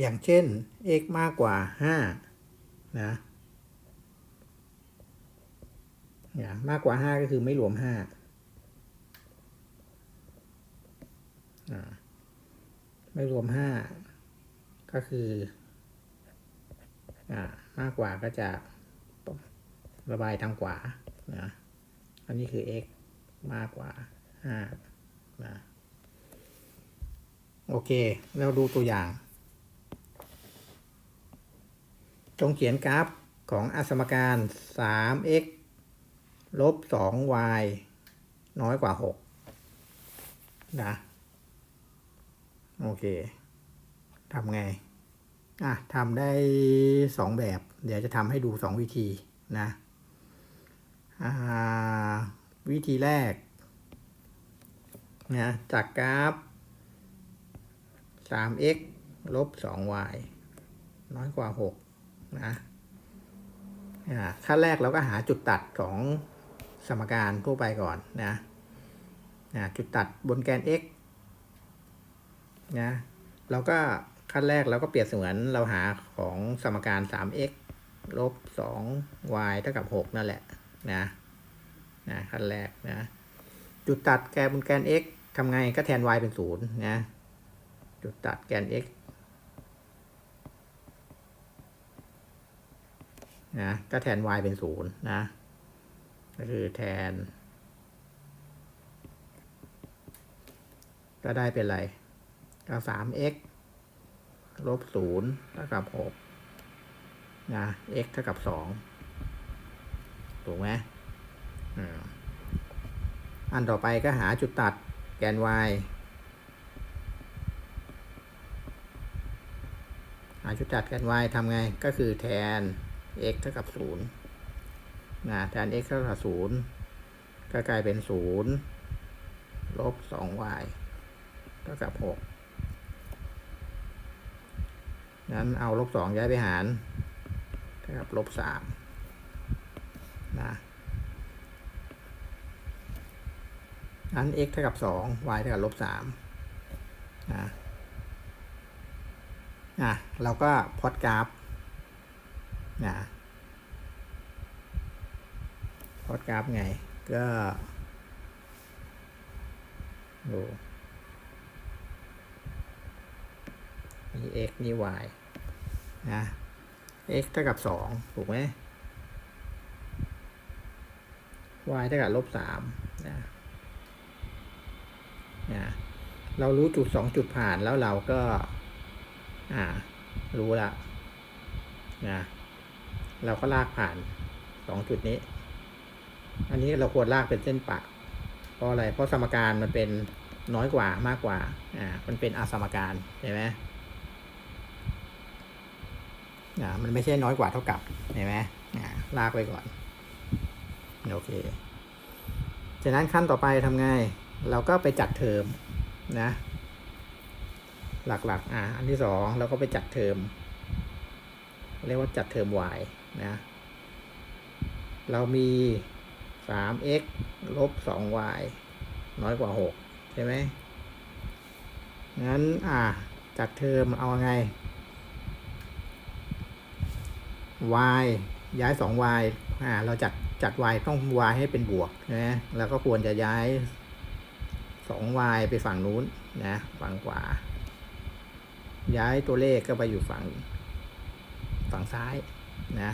อย่างเช่น x มากกว่าห้านะเนี่ยมากกว่าห้าก็คือไม่รวมห้าไม่รวมห้าก็คืออมากกว่าก็จะระบายทางขวานะอันนี้คือ x มากกว่าห้านะ โอเค เราดูตัวอย่าง จงเขียนกราฟของอสมการ 3x ลบ 2y น้อยกว่า 6 นะ โอเคทำไง อะทำได้ 2 แบบ เดี๋ยวจะทำให้ดู 2 วิธีนะอ่าวิธีแรกนะจากกราฟ 3x ลบ 2y น้อยกว่า 6 นะขั้นแรกเราก็หาจุดตัดของสมการทั่วไปก่อนนะนะจุดตัดบนแกน x นะเราก็ขั้นแรกเราก็เปรียบเสมือนเราหาของสมการ 3x ลบ 2y เท่ากับ 6 นั่นแหละนะนะขั้นแรกนะจุดตัดแกนบนแกน x ทำไงก็แทน y เป็น 0 นะ จุดตัดแกน x นะ ก็แทน y เป็นศูนย์นะ ก็คือแทน ก็ได้เป็นอะไร ก็สาม x ลบศูนย์เท่ากับหกนะ x เท่ากับสองถูกไหมอันต่อไปก็หาจุดตัดแกน y หาจุดตัดแกน y ทำไงก็คือแทน x เท่ากับศูนย์นะแทน x เท่ากับศูนย์ก็กลายเป็นศูนย์ลบสอง y เท่ากับหกงั้นเอาลบสองย้ายไปหารเท่ากับลบสามนะงั้น x เท่ากับสอง y เท่ากับลบสามนะอะเราก็พอตกราฟ นะพอดกราฟไง ก็ดูนี่ x นี่ y นะ x เท่ากับสองถูกไหม y เท่ากับลบสามนะนะเรารู้จุดสองจุดผ่านแล้วเราก็ อ่า รู้ละนะ เราก็ลากผ่านสองจุดนี้ อันนี้เราควรลากเป็นเส้นปะเพราะอะไร เพราะสมการมันเป็นน้อยกว่ามากกว่า อ่า มันเป็นอสมการเห็นไหมอ่า มันไม่ใช่น้อยกว่าเท่ากับเห็นไหมอ่า ลากไปก่อน โอเค จากนั้นขั้นต่อไปทำไง เราก็ไปจัดเทอมนะ หลักๆ อ่า อันที่สองเราก็ไปจัดเทอม เรียกว่าจัดเทอม y นะเรามี 3x ลบ 2y น้อยกว่า 6 ใช่ไหม งั้น อ่า จัดเทอมเอาไง y ย้าย 2y อ่า เราจัดจัด y ต้อง y ให้เป็นบวกนะแล้วก็ควรจะย้าย 2y ไปฝั่งนู้นนะ ฝั่งขวา ย้ายตัวเลขก็ไปอยู่ฝั่ง ฝั่งซ้าย นะ